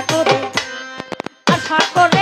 আশা করে আশা করে